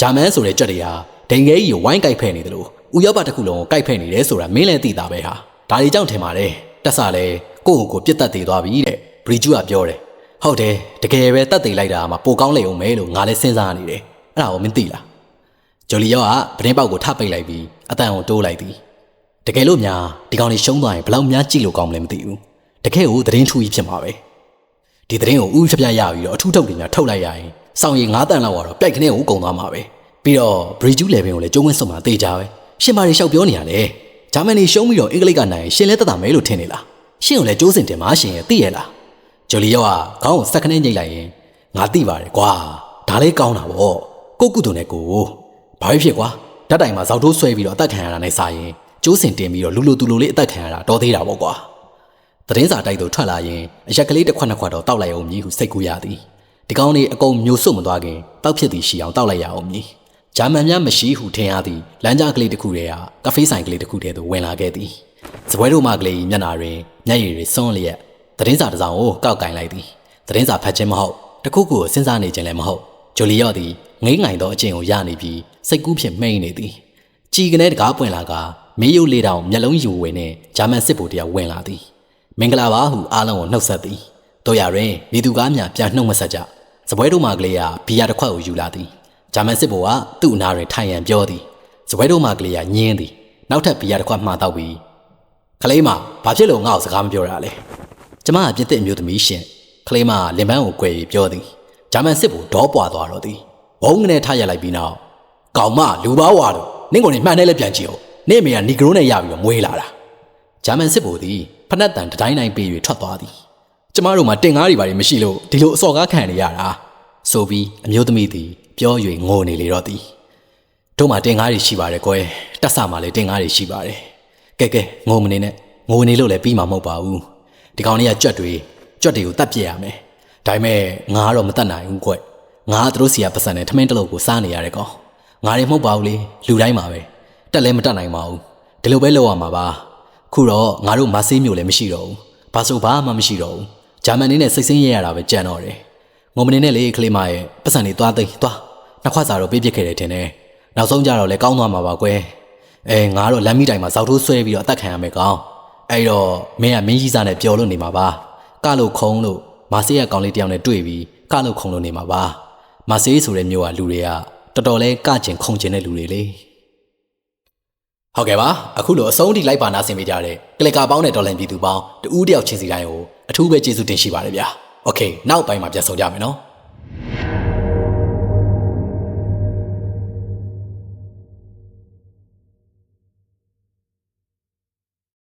ဂျာမန်ဆိုတဲ့ကြက်တွေဟာဒိန်ခဲကြီးကိုဝိုင်းကြိုက်ဖဲ့နေတယ်လို့ဥရောပတစ်ခုလုံးကိုကြိုက်ဖဲ့နေတယ်ဆိုတာမင်းလည်းသိတာပဲဟာဒါတွေကြောင့်ထင်ပါတယ်တက်ဆာလဲကိုယ့်ကိုယ်ကိုပြစ်တက်သေးသွားပြီတဲ့ဘရီဂျူကပြောတယ်ဟုတ်တယ်တကယ်ပဲတက်သေးလိုက်တာမှပိုကောင်းလေအောင်မဲလို့ငါလည်းစဉ်းစားနေတယ်အဲ့ဒါကိုမင်းသိလား ဂျိုလီယောကပတင်းပေါက်ကိုထပ်ပိတ်လိုက်ပြီးအတန်ကိုတိုးလိုက်သည်တကယ်လို့များဒီကောင်လေးရှုံးသွားရင်ဘလောက်များကြည့်လို့ကောင်းမလဲမသိဘူးတကယ်ကိုသတင်းထူကြီးဖြစ်မှာပဲဒီသတင်းကိုဥဖြပြရပြီးတော့အထူးထုတ်တွေများထုတ်လိုက်ရရင်စောင်ရည်9တန်လောက်ကတော့ပြိုက်ခနဲ့ကိုကုန်သွားမှာပဲပြီးတော့ဘရီဂျူးလေဘင်ကိုလည်းကျုံးဝင်းစွန်မှာတေးကြပဲရှင်မာတွေရှောက်ပြောနေရလေဂျာမနီရှုံးပြီးတော့အင်္ဂလိပ်ကနိုင်ရှင်လဲတက်တာမဲလို့ထင်နေလားရှင်ကိုလည်းကျိုးစင်တင်မှာရှင်ရဲ့သိရလားဂျိုလီယောကခေါင်းကိုစက်ခနဲ့ညိတ်လိုက်ရင်ငါသိပါတယ်ကွာဒါလေးကောင်းတာပေါ့ကိုကုတုနဲ့ကို ဘာဖြစ်ကွာဓာတ်တိုင်မှာဇောက်ထိုးဆွဲပြီးတော့အသက်ခံရတာနဲ့စာရင်ကျိုးစင်တင်ပြီးတော့လူလူတူလူလေးအသက်ခံရတာတော်သေးတာပေါ့ကွာသတင်းစာတိုက်သို့ထွက်လာရင်အရက်ကလေးတစ်ခွက်နှစ်ခွက်တော့တောက်လိုက်အောင်မြည်ဟုစိတ်ကူးရသည်ဒီကောင်းလေးအကုန်မျိုးစွတ်မသွားခင်တောက်ဖြစ်သည်ရှိအောင်တောက်လိုက်ရအောင်မြည်ဂျာမန်များမရှိဟုထင်ရသည်လမ်းကြားကလေးတစ်ခုတည်းဟာကဖေးဆိုင်ကလေးတစ်ခုတည်းသို့ဝင်လာခဲ့သည်စပွဲတို့မှကလေးမျက်နာတွင်မျက်ရည်တွေစွန်းလျက်သတင်းစာတစ်စောင်ကိုကောက်ကင်လိုက်သည်သတင်းစာဖတ်ခြင်းမဟုတ်တခုခုကိုစဉ်းစားနေခြင်းလည်းမဟုတ်ဂျိုလီယော့သည်ငိမ့်ငိုင်သောအကျင့်ကိုရနေပြီး စိတ်ကူးဖြင့်မှိန်နေသည်ကြည်ကနေတကားပွင့်လာကမေးရုပ်လေးတောင်မျက်လုံးယူဝင်နဲ့ဂျာမန်စစ်ဗိုလ်တယောက်ဝင်လာသည်မင်္ဂလာပါဟုအားလုံးကိုနှုတ်ဆက်သည်တို့ရရင်မိသူကားများပြန်နှုတ်မဆက်ကြစပွဲတို့မှကလေးကဘီယာတစ်ခွက်ကိုယူလာသည်ဂျာမန်စစ်ဗိုလ်ကသူ့အနာတွင်ထိုင်ရန်ပြောသည်စပွဲတို့မှကလေးကညင်းသည်နောက်ထပ်ဘီယာတစ်ခွက်မှားတော့ပြီးကလေးမဘာဖြစ်လို့ငါ့ကိုစကားမပြောရလဲကျမကပြစ်တဲ့အမျိုးသမီးရှင်ကလေးမလင်ပန်းကို꿰ပြီးပြောသည်ဂျာမန်စစ်ဗိုလ်ဒေါပွာသွားတော့သည်ဘုံကနေထားရလိုက်ပြီးနောက် ကောင်မလူပါဝါလို့နင့်ကိုနေမှန်တယ်လည်းပြန်ကြည့်အောင်နင့်အမေကနီဂရိုနဲ့ရပြီးတော့မွေးလာတာဂျာမန်စစ်ဗိုလ်သည်ဖနက်တန်တတိုင်းတိုင်းပေး၍ထွက်သွားသည်ကျမတို့မှာတင်ကားတွေဘာတွေမရှိလို့ဒီလိုအစော်ကားခံနေရတာဆိုပြီးအမျိုးသမီးသည်ပြော၍ငိုနေလေတော့သည်တို့မှာတင်ကားတွေရှိပါတယ်ကွယ်တက်ဆာမှာလည်းတင်ကားတွေရှိပါတယ်ကဲကဲငိုမနေနဲ့ငိုနေလို့လည်းပြီးမှာမဟုတ်ပါဘူးဒီကောင်လေးကကြွက်တွေကြွက်တွေကိုတတ်ပြစ်ရမယ်ဒါပေမဲ့ငါကတော့မတတ်နိုင်ဘူးကွငါကသူတို့စီကပတ်စံနဲ့ထမင်းတစ်လုံးကိုစားနေရတဲ့ကောင် ငါတွေမဟုတ်ပါဘူးလေလူတိုင်းပါပဲတက်လည်းမတက်နိုင်ပါဘူးဒီလိုပဲလုပ်ရမှာပါခုတော့ငါတို့မဆေးမျိုးလည်းမရှိတော့ဘူးဘာဆိုဘာမှမရှိတော့ဘူးဂျာမန်နေနဲ့စိတ်ဆင်းရဲရတာပဲကြံတော့တယ်ငုံမနေနဲ့လေကလေးမရဲ့ပတ်စံတွေသွားသိသွားနှစ်ခွစာတော့ပေးပစ်ခဲ့တယ်ထင်တယ်နောက်ဆုံးကြတော့လည်းကောင်းသွားမှာပါကွယ်အဲငါတော့လမ်းမီတိုင်မှာဇောက်ထိုးဆွဲပြီးတော့အသက်ခံရမယ်ကောင်အဲ့တော့မင်းကမင်းကြီးစားနဲ့ပျော်လို့နေမှာပါကလို့ခုံလို့မာဆေးရကောင်လေးတယောက်နဲ့တွေ့ပြီးကလို့ခုံလို့နေမှာပါမာဆေးဆိုတဲ့မျိုးကလူတွေက တော်တော်လဲကကျင်ခုံကျင်တဲ့လူတွေလေဟုတ်ကဲ့ပါအခုလိုအဆုံးထိလိုက်ပါနာဆင်ပေးကြတဲ့ကလစ်ကာပေါင်းတဲ့ဒေါ်လန်ပြည်သူပေါင်းတူးတယောက်ချင်းစီတိုင်းကိုအထူးပဲကျေးဇူးတင်ရှိပါတယ်ဗျာโอเคနောက်ပိုင်းမှာပြန်ဆောင်ကြမယ်နော်